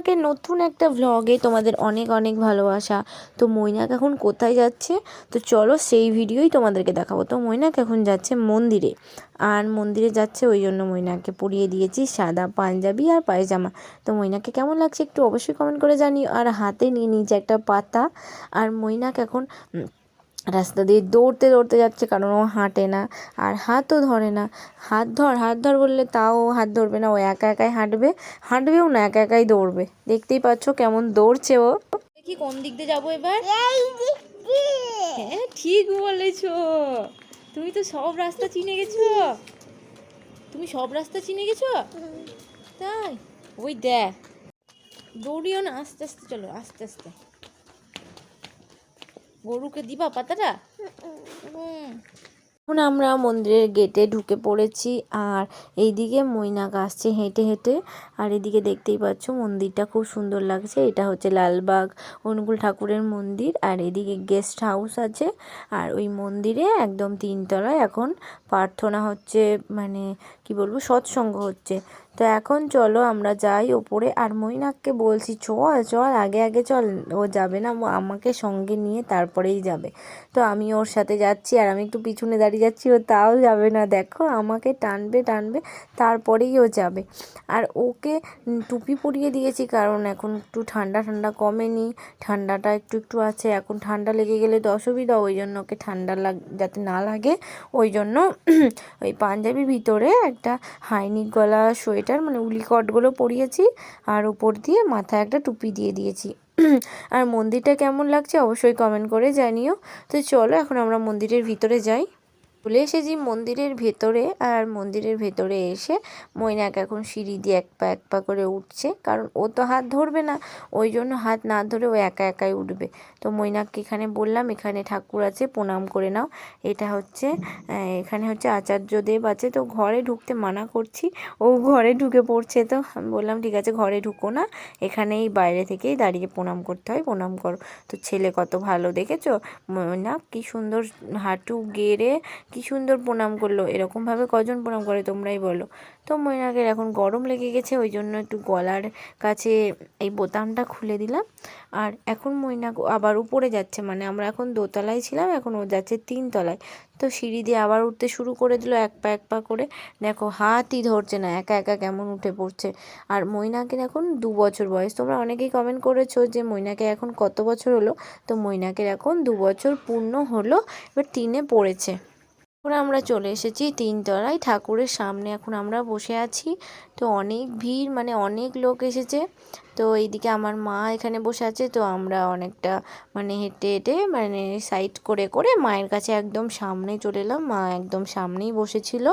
মৈনাকের নতুন একটা ভ্লগে তোমাদের অনেক অনেক ভালোবাসা। তো মৈনাক এখন কোথায় যাচ্ছে? তো চলো সেই ভিডিওই তোমাদেরকে দেখাবো। তো মৈনাক এখন যাচ্ছে মন্দিরে। আর মন্দিরে যাচ্ছে ওই জন্য মৈনাককে পরিয়ে দিয়েছি সাদা পাঞ্জাবি আর পায়জামা। তো মৈনাককে কেমন লাগছে একটু অবশ্যই কমেন্ট করে জানিও। আর হাতে নিয়ে নিয়েছে একটা পাতা। আর মৈনাক এখন রাস্তা দিয়ে দৌড়তে দৌড়তে যাচ্ছে কারণ ও হাঁটে না আর হাতও ধরে না। হাত ধর হাত ধর বললে তাও হাত ধরবে না ও একা একাই হাঁটবে হাঁটবেও না একা একাই দৌড়বে। দেখতেই পাচ্ছ কেমন দৌড়ছে ও। দেখি কোন দিক দিয়ে যাব এবার? হ্যাঁ ঠিক বলেছ। তুমি তো সব রাস্তা চিনে গেছো। তুমি সব রাস্তা চিনে গেছো? তাই? ওই দেখ। দৌড়িও না আস্তে আস্তে চলো আস্তে আস্তে। গরুকে দিবা পাতাটা? এখন আমরা মন্দিরের গেটে ঢুকে পড়েছি আর এইদিকে মৈনাক আসছে হেঁটে হেঁটে। আর এদিকে দেখতেই পাচ্ছ মন্দিরটা খুব সুন্দর লাগছে। এটা হচ্ছে লালবাগ অনুকূল ঠাকুরের মন্দির। আর এদিকে গেস্ট হাউস আছে। আর ওই মন্দিরে একদম তিনতলায় এখন প্রার্থনা হচ্ছে মানে কি বলব, সৎসঙ্গ হচ্ছে। তো এখন চলো আমরা যাই ওপরে। আর মৈনাককে বলছি, চল চল, আগে আগে চল। ও যাবে না আমাকে সঙ্গে নিয়ে তারপরেই যাবে। তো আমি ওর সাথে যাচ্ছি আর আমি একটু পিছনে দাঁড়িয়ে যাচ্ছি, ও তাও যাবে না। দেখো, আমাকে টানবে টানবে, তারপরেই ও যাবে। আর ওকে টুপি পরিয়ে দিয়েছি, কারণ এখন একটু ঠান্ডা ঠান্ডা কমেনি। ঠান্ডাটা একটু একটু আছে, এখন ঠান্ডা লেগে গেলে তো অসুবিধা, ওই জন্য ওকে ঠান্ডা লাগ, যাতে না লাগে। ওই জন্য ওই পাঞ্জাবির ভিতরে একটা হাইনিক গলা সোয়েটার মানে উলি কটগুলো পরিয়েছি আর উপর দিয়ে মাথায় একটা টুপি দিয়ে দিয়েছি। আর মন্দিরটা কেমন লাগছে অবশ্যই কমেন্ট করে জানিও। তো চলো এখন আমরা মন্দিরের ভিতরে যাই। চলে এসেছি মন্দিরের ভেতরে আর মন্দিরের ভেতরে এসে মৈনাক এখন সিঁড়ি দিয়ে এক পা এক পা করে উঠছে। কারণ ও তো হাত ধরবে না, ওই জন্য হাত না ধরে ও একা একাই উঠবে। তো মৈনাককে এখানে বললাম, এখানে ঠাকুর আছে, প্রণাম করে নাও। এটা হচ্ছে এখানে হচ্ছে আচার্যদেব আছে। তো ঘরে ঢুকতে মানা করছি, ও ঘরে ঢুকে পড়ছে তো। আমি বললাম, ঠিক আছে, ঘরে ঢুকো না, এখানেই বাইরে থেকেই দাঁড়িয়ে প্রণাম করতে হয়, প্রণাম করো। তো ছেলে কত ভালো দেখেছ? না কি সুন্দর হাঁটু গেড়ে কি সুন্দর প্রণাম করল, এরকমভাবে কজন প্রণাম করে তোমরাই বলো। তো মৈনাকের এখন গরম লেগে গেছে, ওই জন্য একটু গলার কাছে এই বোতামটা খুলে দিলাম। আর এখন মৈনাক আবার উপরে যাচ্ছে মানে আমরা এখন দোতলায় ছিলাম, এখন ও যাচ্ছে তিনতলায় তো সিঁড়ি দিয়ে আবার উঠতে শুরু করে দিল, এক পা এক পা করে। দেখো, হাতই ধরছে না, একা একা কেমন উঠে পড়ছে। আর মৈনাকের এখন দু বছর বয়স, তোমরা অনেকেই কমেন্ট করেছ যে মৈনাকে এখন কত বছর হলো? তো মৈনাকের এখন দু বছর পূর্ণ হলো, এবার তিনে পড়েছে। এখন আমরা চলে এসেছি তিনতলায় ঠাকুরের সামনে। এখন আমরা বসে আছি। তো অনেক ভিড় মানে অনেক লোক এসেছে। তো এইদিকে আমার মা এখানে বসে আছে। তো আমরা অনেকটা মানে হেঁটে হেঁটে মানে সাইড করে করে মায়ের কাছে একদম সামনে চলে এলাম। মা একদম সামনেই বসেছিল।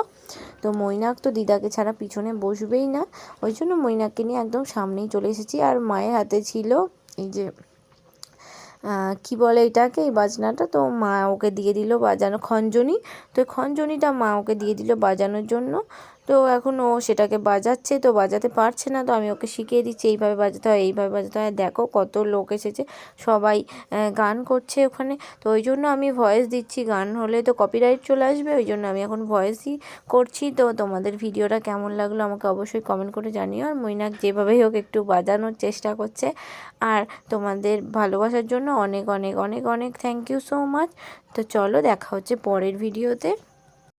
তো মৈনাক তো দিদাকে ছাড়া পিছনে বসবেই না। ওই জন্য মৈনাককে নিয়ে একদম সামনেই চলে এসেছি। আর মায়ের হাতে ছিল এই যে কি বলে এটাকে? এই বাজনাটা? তো মা ওকে দিয়ে দিল বাজানো, খঞ্জনি। তো খঞ্জনিটা মা ওকে দিয়ে দিল বাজানোর জন্য। তো এখন ও সেটাকে বাজাচ্ছে, তো বাজাতে পারছে না, তো আমি ওকে শিখিয়ে দিচ্ছি, এইভাবে বাজাতে হয়, এইভাবে বাজাতে হয়। দেখো কত লোক এসেছে, সবাই গান করছে ওখানে। তো ওই জন্য আমি ভয়েস দিচ্ছি, গান হলে তো কপিরাইট চলে আসবে, ওই জন্য আমি এখন ভয়েসই করছি। তো তোমাদের ভিডিওটা কেমন লাগল আমাকে অবশ্যই কমেন্ট করে জানিও। আর মৈনাক যেভাবেই হোক একটু বাজানোর চেষ্টা করছে। আর তোমাদের ভালোবাসার জন্য অনেক অনেক অনেক অনেক থ্যাংক ইউ সো মাচ তো চলো দেখা হচ্ছে পরের ভিডিওতে